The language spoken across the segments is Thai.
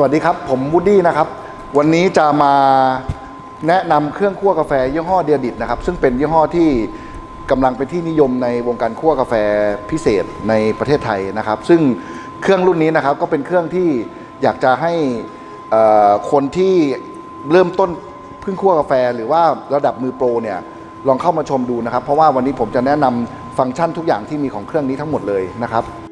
สวัสดีครับ ผมวูดดี้นะครับ วันนี้จะมาแนะนำเครื่องคั่วกาแฟยี่ห้อเดียดิตนะครับ ซึ่งเป็นยี่ห้อที่กำลังเป็นที่นิยมในวงการคั่วกาแฟพิเศษในประเทศไทยนะครับ ซึ่งเครื่องรุ่นนี้นะครับก็เป็นเครื่องที่อยากจะให้คนที่เริ่มต้นเพิ่งคั่วกาแฟ หรือว่าระดับมือโปรเนี่ยลองเข้ามาชมดูนะครับ เพราะว่าวันนี้ผมจะแนะนำฟังก์ชันทุกอย่างที่มีของเครื่องนี้ทั้งหมดเลยนะครับ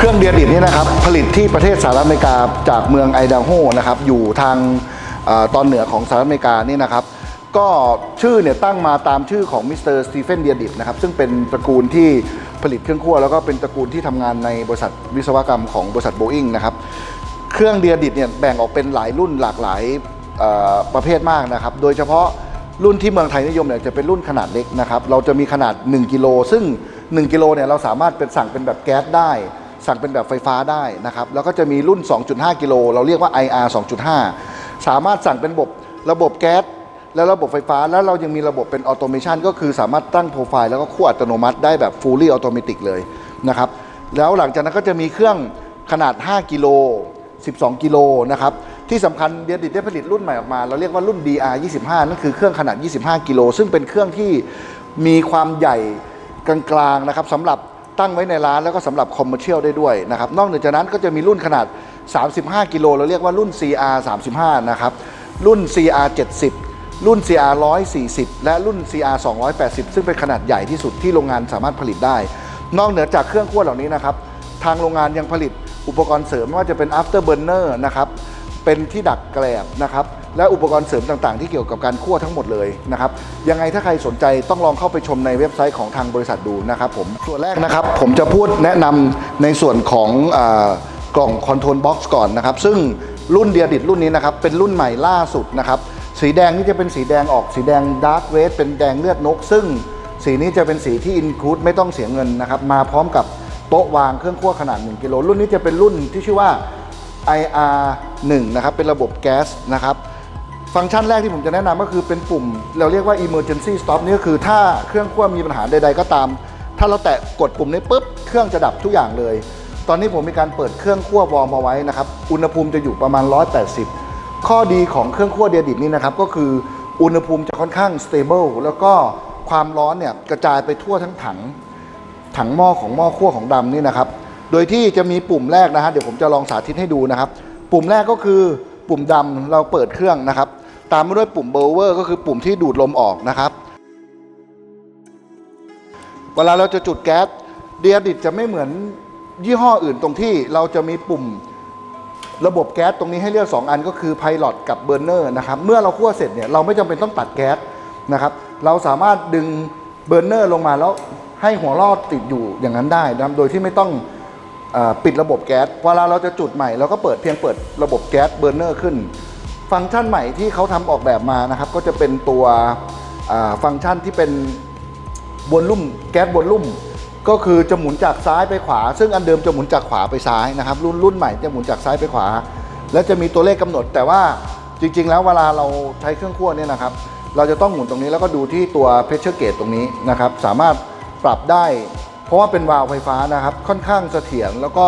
เครื่องเดียดิตนี่นะครับผลิตที่ประเทศสหรัฐอเมริกาจากเมืองไอดาโฮนะครับอยู่ทางอตอนเหนือของสหรัฐอเมริกานี่นะครับก็ชื่อเนี่ยตั้งมาตามชื่อของมิสเตอร์สตีเฟนเดียดิตนะครับซึ่งเป็นตระกูลที่ผลิตเครื่องคั่วแล้วก็เป็นตระกูลที่ทำงานในบริษัทวิศวกรรมของบริษัทโบอิงนะครับเครื่องเดียดิตเนี่ยแบ่งออกเป็นหลายรุ่นหลากหลายประเภทมากนะครับโดยเฉพาะรุ่นที่เมืองไทยนิยมเนี่ยจะเป็นรุ่นขนาดเล็กนะครับเราจะมีขนาด 1 กิโลซึ่ง 1 กิโลเนี่ยเราสามารถเป็นสั่งเป็นแบบแก๊สได้ สั่งเป็นแบบไฟฟ้าได้นะครับ แล้วก็จะมีรุ่น 2.5 กิโล เราเรียกว่า IR 2.5 สามารถสั่งเป็นระบบระบบแก๊สและระบบไฟฟ้า แล้วเรายังมีระบบเป็นออโตเมชันก็คือสามารถตั้งโปรไฟล์แล้วก็คั่วอัตโนมัติได้แบบ fully automatic เลยนะครับ แล้วหลังจากนั้นก็จะมีเครื่องขนาด 5 กิโล 12 กิโลนะครับ ที่สำคัญเดียดิตได้ผลิตรุ่นใหม่ออกมา เราเรียกว่ารุ่น DR 25นั่นคือเครื่องขนาด 25 กิโล ซึ่งเป็นเครื่องที่มีความใหญ่กลางๆนะครับสำหรับ ตั้งไว้ในร้านแล้วก็สำหรับคอมเมอร์เชียลได้ด้วยนะครับนอกเหนือจากนั้นก็จะมีรุ่นขนาด 35 กิโลเราเรียกว่ารุ่น CR 35 นะครับ รุ่น CR 70 รุ่น CR 140 และรุ่น CR 280 ซึ่งเป็นขนาดใหญ่ที่สุดที่โรงงานสามารถผลิตได้ นอกเหนือจากเครื่องคั่วเหล่านี้นะครับ ทางโรงงานยังผลิตอุปกรณ์เสริมไม่ว่าจะเป็น after burner นะครับ เป็นที่ดักแกลบนะครับ และอุปกรณ์เสริมต่างๆ ที่เกี่ยวกับการคั่วทั้งหมดเลยนะครับยังไงถ้าใครสนใจต้องลองเข้าไปชมในเว็บไซต์ของทางบริษัทดูนะครับผมส่วนแรกนะครับผมจะพูดแนะนำในส่วนของอกล่องคอนโทรลบ็อกซ์ก่อนนะครับซึ่งรุ่นเดียดิตรุ่นนี้นะครับเป็นรุ่นใหม่ล่าสุดนะครับสีแดงนี่จะเป็นสีแดงออกสีแดงดาร์กเรดเป็นแดงเลือดนก ซึ่งสีนี้จะเป็นสีที่อินคลูดไม่ต้องเสียเงินนะครับมาพร้อมกับโต๊ะวางเครื่องคั่วขนาด 1 กิโลรุ่นนี้จะเป็นรุ่นที่ชื่อว่า IR 1 นะครับเป็นระบบแก๊สนะครับ ฟังก์ชันแรกที่ผมจะแนะนำก็คือเป็นปุ่ม เราเรียกว่า emergency stop นี่ก็คือถ้าเครื่องคั่วมีปัญหาใด ๆ ก็ตาม ถ้าเราแตะกดปุ่มนี้ปุ๊บ เครื่องจะดับทุกอย่างเลย ตอนนี้ผมมีการเปิดเครื่องคั่ววอร์มเอาไว้นะครับ อุณหภูมิจะอยู่ประมาณ 180 ข้อดีของเครื่องคั่วเดียดิตนี่นะครับ ก็คืออุณหภูมิจะค่อนข้าง stable แล้วก็ความร้อนเนี่ยกระจายไปทั่วทั้งถัง ถังหม้อของหม้อคั่วของดำนี่นะครับ โดยที่จะมีปุ่มแรกนะฮะเดี๋ยวผมจะลองสาธิตให้ดูนะครับ ปุ่มแรกก็คือ ปุ่มดำเราเปิดเครื่องนะครับ ตามมาด้วยปุ่มเบลเวอร์ก็คือปุ่มที่ดูดลมออกนะครับ เวลาเราจะจุดแก๊สเดียดิตจะไม่เหมือนยี่ห้ออื่นตรงที่เราจะมีปุ่มระบบแก๊สตรงนี้ให้เลือก 2 อันก็คือ Pilot กับเบ u r n e r นะครับ เมื่อเราคั่วเสร็จเนี่ยเราไม่จำเป็นต้องตัดแก๊สนะครับ เราสามารถดึงเบ u r n e r ลงมาแล้วให้หัวรอดติดอยู่อย่างนั้นได้นะโดยที่ไม่ต้อง ปิดระบบแก๊สเวลาเราจะจุดใหม่เราก็เปิดเพียงเปิดระบบแก๊สเบ u r n e r ขึ้น ฟังก์ชันใหม่ที่เขาทำออกแบบมานะครับ ก็จะเป็นตัวฟังก์ชันที่เป็นบนลุ่มแก๊สบนลุ่ม ก็คือจะหมุนจากซ้ายไปขวา ซึ่งอันเดิมจะหมุนจากขวาไปซ้ายนะครับ รุ่นรุ่นใหม่จะหมุนจากซ้ายไปขวา แล้วจะมีตัวเลขกำหนด แต่ว่าจริง ๆ แล้วเวลาเราใช้เครื่องคั่วเนี่ยนะครับ เราจะต้องหมุนตรงนี้แล้วก็ดูที่ตัวเพชเชอร์เกตตรงนี้นะครับ สามารถปรับได้ เพราะว่าเป็นวาล์วไฟฟ้านะครับ ค่อนข้างเสถียรแล้วก็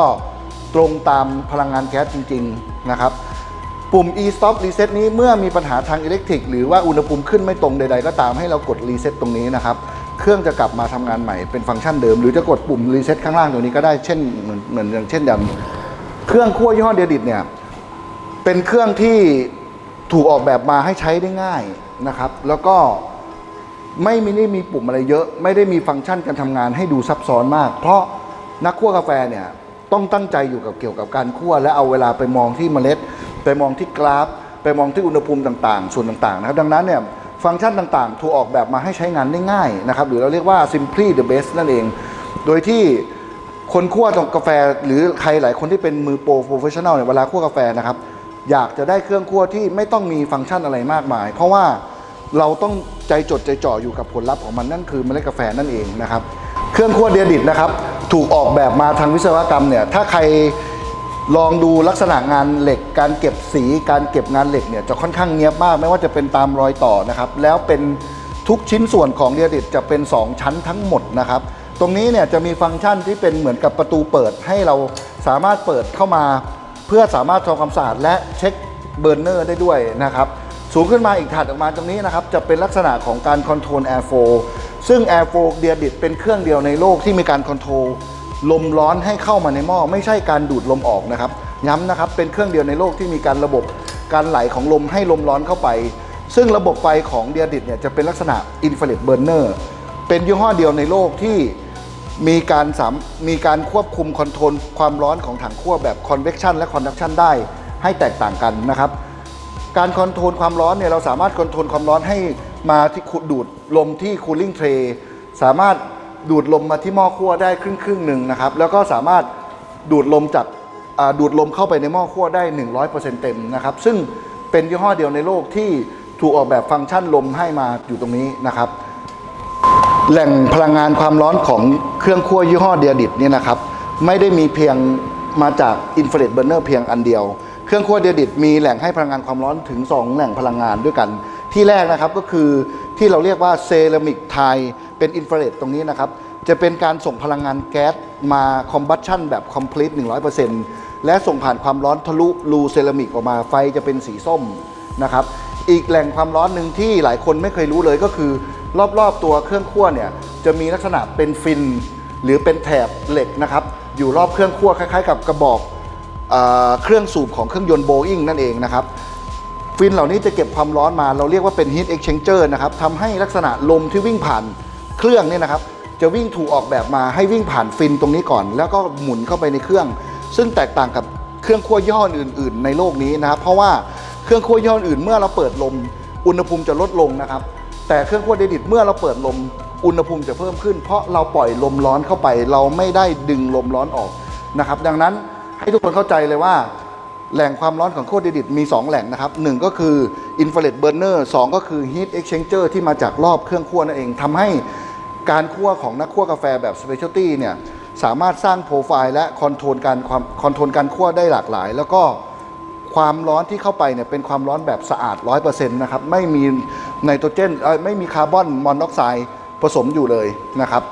ตรงตามพลังงานแก๊สจริง ๆ นะครับ ปุ่ม e-stop reset นี้เมื่อมีปัญหาทางอิเล็กทริก หรือว่าอุณหภูมิขึ้นไม่ตรงใด ๆ ก็ตามให้เรากด reset ตรงนี้นะครับ เครื่องจะกลับมาทำงานใหม่เป็นฟังก์ชันเดิม หรือจะกดปุ่ม reset ข้างล่างตรงนี้ก็ได้เช่นเหมือนเหมือนอย่างเช่นดันเครื่องคั่วยี่ห้อเดดิตเนี่ยเป็นเครื่องที่ถูกออกแบบมาให้ใช้ได้ง่ายนะครับ แล้วก็ ไม่มีได้มีปุ่มอะไรเยอะ ไม่ได้มีฟังก์ชันการทำงานให้ดูซับซ้อนมาก เพราะนักคั่วกาแฟเนี่ยต้องตั้งใจอยู่กับเกี่ยวกับการคั่ว และเอาเวลาไปมองที่เมล็ด ไปมองที่กราฟ ไปมองที่อุณหภูมิต่างๆ ส่วนต่างๆนะครับดังนั้นเนี่ยฟังก์ชันต่างๆ ถูกออกแบบมาให้ใช้งานได้ง่ายนะครับหรือเราเรียกว่า simply the best นั่นเอง โดยที่คนคั่วกาแฟหรือใครหลายคนที่เป็นมือโปรโปรเฟชชั่นอลเนี่ยเวลาคั่วกาแฟนะครับอยากจะได้เครื่องคั่วที่ไม่ต้องมีฟังก์ชันอะไรมากมาย เพราะว่า เราต้องใจจดใจจ่ออยู่กับผลลัพธ์ของมันนั่นคือเมล็ดกาแฟนั่นเองนะครับเครื่องคั่วเดียดิตนะครับถูกออกแบบมาทางวิศวกรรมเนี่ยถ้าใครลองดูลักษณะงานเหล็ก การเก็บสีการเก็บงานเหล็กเนี่ยจะค่อนข้างเนียบมาก ไม่ว่าจะเป็นตามรอยต่อนะครับแล้วเป็นทุกชิ้นส่วนของเดียดิตจะเป็น 2 ชั้นทั้งหมดนะครับตรงนี้เนี่ยจะมีฟังก์ชันที่เป็นเหมือนกับประตูเปิดให้เราสามารถเปิดเข้ามา เพื่อสามารถทำความสะอาดและเช็คเบอร์เนอร์ได้ด้วยนะครับ สูงขึ้นมาอีกถัดออกมาตรงนี้นะครับ จะเป็นลักษณะของการคอนโทรลแอร์โฟซึ่ง Air f l o เดียดิตเป็นเครื่องเดียวในโลกที่มีการคอนโทรลลมร้อนให้เข้ามาในหม้อไม่ใช่การดูดลมออกนะครับ ย้ำนะครับเป็นเครื่องเดียวในโลกที่มีการระบบการไหลของลมให้ลมร้อนเข้าไป ซึ่งระบบไฟของเดียดิตเนี่ยจะเป็นลักษณะอินฟ a เร t เบอร์เนอร์เป็นยี่ห้อเดียวในโลกที่มีการสามมีการควบคุมคอนโทรลความร้อนของถังคั่วแบบ convection และ conduction ได้ให้แตกต่างกันนะครับ การคอนโทรลความร้อนเนี่ยเราสามารถคอนโทรลความร้อนให้มาที่ดูดลมที่ cooling tray สามารถดูดลมมาที่หม้อคั่วได้ครึ่งครึ่งหนึ่งนะครับ แล้วก็สามารถดูดลมจากดูดลมเข้าไปในหม้อคั่วได้ 100%เต็มนะครับ ซึ่งเป็นยี่ห้อเดียวในโลกที่ถูกออกแบบฟังก์ชันลมให้มาอยู่ตรงนี้นะครับ แหล่งพลังงานความร้อนของเครื่องคั่วยี่ห้อเดียดิตเนี่ยนะครับ ไม่ได้มีเพียงมาจากอินฟ a เร t เบอร์เนอร์เพียงอันเดียว เครื่องคั่วเดียดิตมีแหล่งให้พลังงานความร้อนถึง 2 แหล่งพลังงานด้วยกัน ที่แรกนะครับก็คือที่เราเรียกว่าเซรามิกไทเป็นอินฟ a เร t ตรงนี้นะครับ จะเป็นการส่งพลังงานแก๊สมาคอมบัชชันแบบ complete 100%และส่งผ่านความร้อนทะลุรูเซรามิกออกมาไฟจะเป็นสีส้มนะครับอีกแหล่งความร้อนหนึ่งที่หลายคนไม่เคยรู้เลยก็คือ รอบๆตัวเครื่องคั่วเนี่ยจะมีลักษณะเป็นฟิน หรือเป็นแถบเหล็กนะครับอยู่รอบเครื่องคั่วคล้าย ๆ กับกระบอก เครื่องสูบของเครื่องยนต์โบอิงนั่นเองนะครับฟินเหล่านี้จะเก็บความร้อนมาเราเรียกว่าเป็น heat exchanger นะครับทำให้ลักษณะลมที่วิ่งผ่านเครื่องเนี่ยนะครับจะวิ่งถูกออกแบบมาให้วิ่งผ่านฟินตรงนี้ก่อน แล้วก็หมุนเข้าไปในเครื่อง ซึ่งแตกต่างกับเครื่องคั่วย่ออื่น ๆ ในโลกนี้นะครับเพราะว่าเครื่องคั่วย่ออื่นเมื่อเราเปิดลมอุณหภูมิจะลดลงนะครับแต่เครื่องคั่วเดดิตเมื่อเราเปิดลมอุณหภูมิจะเพิ่มขึ้น เพราะเราปล่อยลมร้อนเข้าไป เราไม่ได้ดึงลมร้อนออกนะครับดังนั้น ให้ทุกคนเข้าใจเลยว่า แหล่งความร้อนของโคดเดดิตมี 2 แหล่งนะครับหนึ่งก็คืออินฟ a เร t เบอร์เนอร์สก็คือ Heat Exchanger ที่มาจากรอบเครื่องคั่วนั่นเองทำให้การคั่วของนักคั่วกาแฟแบบ Specialty เนี่ยสามารถสร้างโปรไฟล์และคอนโทรลการความคอนโทรลการคั่วได้หลากหลาย แล้วก็ความร้อนที่เข้าไปเนี่ยเป็นความร้อนแบบสะอาด 100%นะครับไม่มีไนโตรเจนไม่มีคาร์บอนมอนอกไซด์ผสมอยู่เลยนะครับ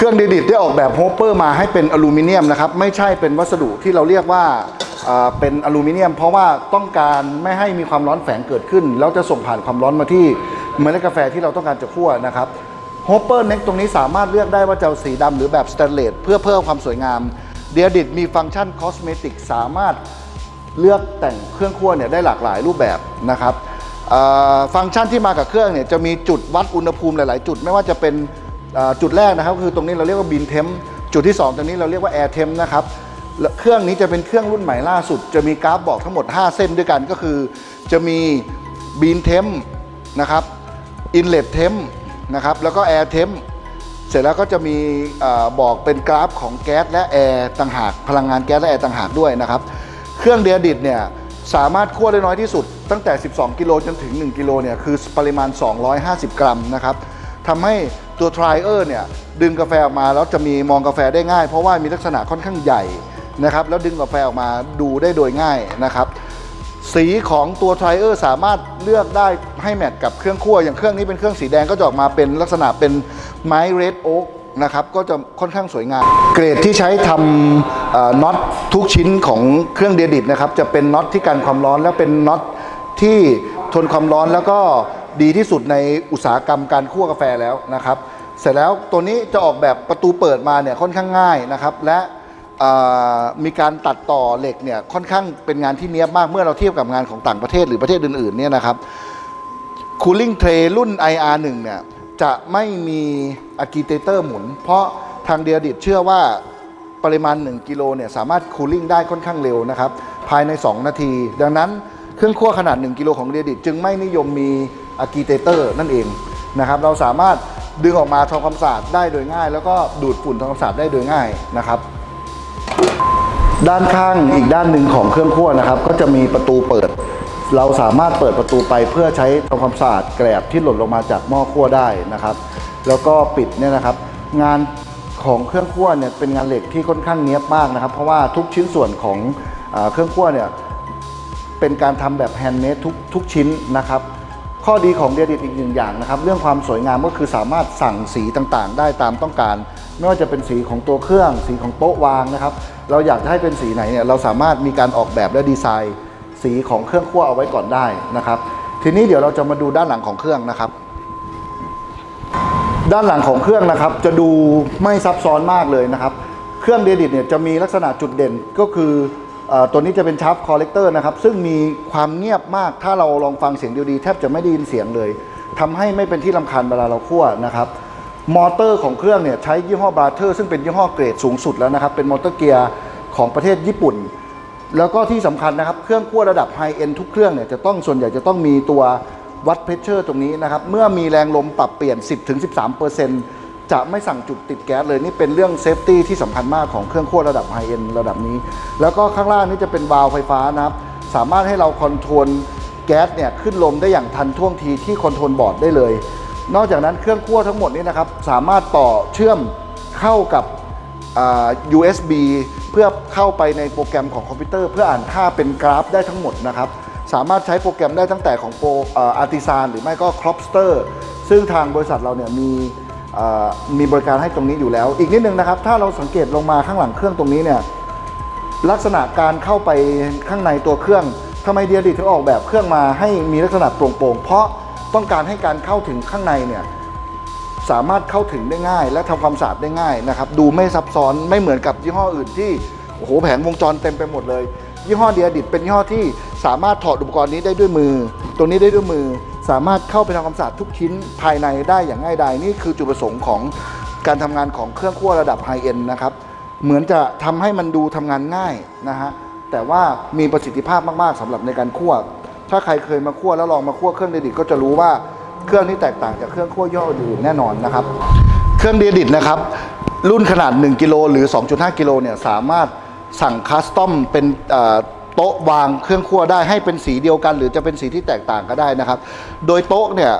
เครื่องดีดิตได้ออกแบบโฮปเปอร์มาให้เป็นอลูมิเนียมนะครับ ไม่ใช่เป็นวัสดุที่เราเรียกว่าเป็นอลูมิเนียม เพราะว่าต้องการไม่ให้มีความร้อนแฝงเกิดขึ้น แล้วจะส่งผ่านความร้อนมาที่เมล็ดกาแฟที่เราต้องการจะคั่วนะครับโฮปเปอร์เน็กตรงนี้สามารถเลือกได้ว่าจะสีดำหรือแบบสแตนเลสเพื่อเพิ่มความสวยงามเดียดิตมีฟังก์ชันคอสเมติกสามารถเลือกแต่งเครื่องคั่วเนี่ยได้หลากหลายรูปแบบนะครับฟังก์ชันที่มากับเครื่องเนี่ยจะมีจุดวัดอุณหภูมิหลาย ๆ จุดไม่ว่าจะเป็น จุดแรกนะครับคือตรงนี้เราเรียกว่าบินเทมจุดที่ 2 ตรงนี้เราเรียกว่าแอร์เทมนะครับเครื่องนี้จะเป็นเครื่องรุ่นใหม่ล่าสุด จะมีกราฟบอกทั้งหมด 5 เส้นด้วยกันก็คือ จะมีบีนเทมนะครับอินเล t เทมนะครับแล้วก็แอร์เทมเสร็จแล้วก็จะมีอบอกเป็นกราฟของแก๊สและแอร์ต่างหาก พลังงานแก๊สและแอร์ต่างหากด้วยนะครับ เครื่องเดียดิตเนี่ยสามารถคั่วได้น้อยที่สุด ตั้งแต่ 12 กิโลจนถึง 1 กิโลเนี่ยคือปริมาณ 250 กรัมนะครับทำให้ ตัวทริเออร์เนี่ยดึงกาแฟออกมาแล้วจะมีมองกาแฟได้ง่าย เพราะว่ามีลักษณะค่อนข้างใหญ่นะครับแล้วดึงกาแฟออกมาดูได้โดยง่ายนะครับสีของตัวทรเออร์สามารถเลือกได้ให้แมทกับเครื่องคั่วอย่างเครื่องนี้เป็นเครื่องสีแดงก็จะออกมาเป็นลักษณะเป็นไม้เรดโอ๊กนะครับก็จะค่อนข้างสวยงาม เกรดที่ใช้ทำน็อตทุกชิ้นของเครื่องเดดิตนะครับจะเป็นน็อตที่กันความร้อนและเป็นน็อตที่ทนความร้อนแล้วก็ ดีที่สุดในอุตสาหกรรมการคั่วกาแฟแล้วนะครับ เสร็จแล้วตัวนี้จะออกแบบประตูเปิดมาเนี่ยค่อนข้างง่ายนะครับ และมีการตัดต่อเหล็กเนี่ยค่อนข้างเป็นงานที่เนี้ยบมากเมื่อเราเทียบกับงานของต่างประเทศหรือประเทศอื่นๆเนี่ยนะครับ Cooling Tray รุ่น IR1 เนี่ยจะไม่มีอะกีเตเตอร์หมุน เพราะทางเดียดิตเชื่อว่าปริมาณ 1 กิโลเนี่ยสามารถคูลิ่งได้ค่อนข้างเร็วนะครับ ภายใน 2 นาที ดังนั้นเครื่องคั่วขนาด 1 กิโลของเดียดิตจึงไม่นิยมมี อะกีเตเตอร์นั่นเองนะครับเราสามารถดึงออกมาทำความสะอาดได้โดยง่าย แล้วก็ดูดฝุ่นทำความสะอาดได้โดยง่ายนะครับด้านข้างอีกด้านหนึ่งของเครื่องคั่วนะครับ ก็จะมีประตูเปิด เราสามารถเปิดประตูไปเพื่อใช้ทำความสะอาดแกลบที่หล่นลงมาจากหม้อคั่วได้นะครับ แล้วก็ปิดเนี่ยนะครับ งานของเครื่องคั่วเนี่ยเป็นงานเหล็กที่ค่อนข้างเนี้ยบมากนะครับ เพราะว่าทุกชิ้นส่วนของอเครื่องคั่วเนี่ยเป็นการทำแบบแฮนด์เมดทุกทุกชิ้นนะครับ ข้อดีของเดียดิตอีกหนึ่งอย่างนะครับ เรื่องความสวยงามก็คือสามารถสั่งสีต่างๆ ได้ตามต้องการ ไม่ว่าจะเป็นสีของตัวเครื่อง สีของโต๊ะวางนะครับ เราอยากจะให้เป็นสีไหนเนี่ยเราสามารถมีการออกแบบและดีไซน์ สีของเครื่องคั่วเอาไว้ก่อนได้นะครับ ทีนี้เดี๋ยวเราจะมาดูด้านหลังของเครื่องนะครับ ด้านหลังของเครื่องนะครับ จะดูไม่ซับซ้อนมากเลยนะครับ เครื่องเดดิตเนี่ยจะมีลักษณะจุดเด่นก็คือเออ ตัวนี้จะเป็นชาร์ปคอเลกเตอร์นะครับ ซึ่งมีความเงียบมากถ้าเราลองฟังเสียงดีๆแทบจะไม่ได้ยินเสียงเลยทำให้ไม่เป็นที่ลำคาญเวลาเราคั่วนะครับมอเตอร์ของเครื่องเนี่ยใช้ยี่ห้อบาร์เทอร์ซึ่งเป็นยี่ห้อเกรดสูงสุดแล้วนะครับ เป็นมอเตอร์เกียร์ของประเทศญี่ปุ่น แล้วก็ที่สำคัญนะครับ เครื่องคั่วระดับไฮเอ็นทุกเครื่องเนี่ยจะต้องส่วนใหญ่จะต้องมีตัววัดเพชเชอร์ตรงนี้นะครับ เมื่อมีแรงลมปรับเปลี่ยน 10-13% จะไม่สั่งจุดติดแก๊สเลย นี่เป็นเรื่องเซฟตี้ที่สำคัญมากของเครื่องคั่วระดับไฮเอ็นระดับนี้ แล้วก็ข้างล่างนี่จะเป็นวาล์วไฟฟ้านะครับ สามารถให้เราคอนโทรลแก๊สเนี่ยขึ้นลมได้อย่างทันท่วงทีที่คอนโทรลบอร์ดได้เลย นอกจากนั้นเครื่องคั่วทั้งหมดนี้นะครับสามารถต่อเชื่อมเข้ากับอ่า USB เพื่อเข้าไปในโปรแกรมของคอมพิวเตอร์เพื่ออ่านค่าเป็นกราฟได้ทั้งหมดนะครับสามารถใช้โปรแกรมได้ตั้งแต่ของโปรอาร์ติซานหรือไม่ก็ครอปสเตอร์ซึ่งทางบริษัทเราเนี่ยมี มีบริการให้ตรงนี้อยู่แล้ว อีกนิดนึงนะครับ ถ้าเราสังเกตลงมาข้างหลังเครื่องตรงนี้เนี่ยลักษณะการเข้าไปข้างในตัวเครื่องทำไมเดียดิถึงออกแบบเครื่องมาให้มีลักษณะโปร่งๆ เพราะต้องการให้การเข้าถึงข้างในเนี่ยสามารถเข้าถึงได้ง่าย และทำความสะอาดได้ง่ายนะครับดูไม่ซับซ้อนไม่เหมือนกับยี่ห้ออื่นที่โอ้โหแผงวงจรเต็มไปหมดเลย ยี่ห้อเดียดิตเป็นยี่ห้อที่สามารถถอดอุปกรณ์นี้ได้ด้วยมือ ตัวนี้ได้ด้วยมือ สามารถเข้าไปทำความสะอาดทุกชิ้นภายในได้อย่างง่ายดายนี่คือจุดประสงค์ของการทำงานของเครื่องคั่วระดับไฮเอ็นนะครับ เหมือนจะทำให้มันดูทำงานง่ายนะฮะแต่ว่ามีประสิทธิภาพมาก ๆสำหรับในการคั่ว ถ้าใครเคยมาคั่วแล้วลองมาคั่วเครื่องเดดิตก็จะรู้ว่าเครื่องนี้แตกต่างจากเครื่องคั่วย่ออื่นแน่นอนนะครับ เครื่องเดดิตนะครับ รุ่นขนาด 1 กิโลหรือ 2.5 กิโลเนี่ยสามารถสั่งคัสตอมเป็น โต๊ะวางเครื่องคั่วได้ให้เป็นสีเดียวกัน หรือจะเป็นสีที่แตกต่างก็ได้นะครับ โดยโต๊ะเนี่ย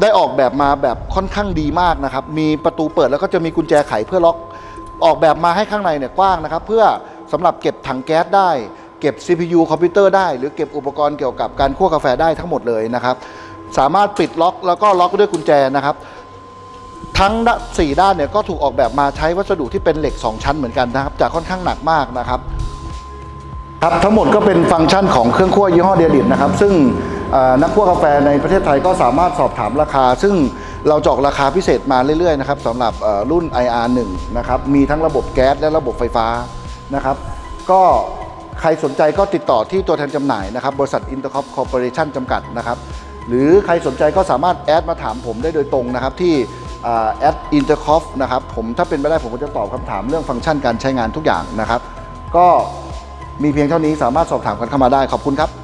ได้ออกแบบมาแบบค่อนข้างดีมากนะครับ มีประตูเปิดแล้วก็จะมีกุญแจไขเพื่อล็อกออกแบบมาให้ข้างในเนี่ยกว้างนะครับ เพื่อสำหรับเก็บถังแก๊สได้ เก็บ CPU คอมพิวเตอร์ได้ หรือเก็บอุปกรณ์เกี่ยวกับการคั่วกาแฟได้ทั้งหมดเลยนะครับ สามารถปิดล็อกแล้วก็ล็อกด้วยกุญแจนะครับทั้งด้านสี่ด้านเนี่ยก็ถูกออกแบบมาใช้วัสดุที่เป็นเหล็ก 2 ชั้นเหมือนกันนะครับจะค่อนข้างหนักมากนะครับ ครับทั้งหมดก็เป็นฟังก์ชันของเครื่องคั่วยี่ห้อเดียดิตนะครับ ซึ่งนักคั่วกาแฟในประเทศไทยก็สามารถสอบถามราคา ซึ่งเราจอกราคาพิเศษมาเรื่อยๆนะครับสำหรับรุ่น IR1 นะครับมีทั้งระบบแก๊สและระบบไฟฟ้านะครับก็ใครสนใจก็ติดต่อที่ตัวแทนจำหน่ายนะครับบริษัท Intercop Corporation จำกัดนะครับหรือใครสนใจก็สามารถแอดมาถามผมได้โดยตรงนะครับที่แอดอินเตอร์คอฟนะครับผมถ้าเป็นไปได้ผมก็จะตอบคำถามเรื่องฟังก์ชันการใช้งานทุกอย่างนะครับ ก็ มีเพียงเท่านี้สามารถสอบถามกันเข้ามาได้ขอบคุณครับ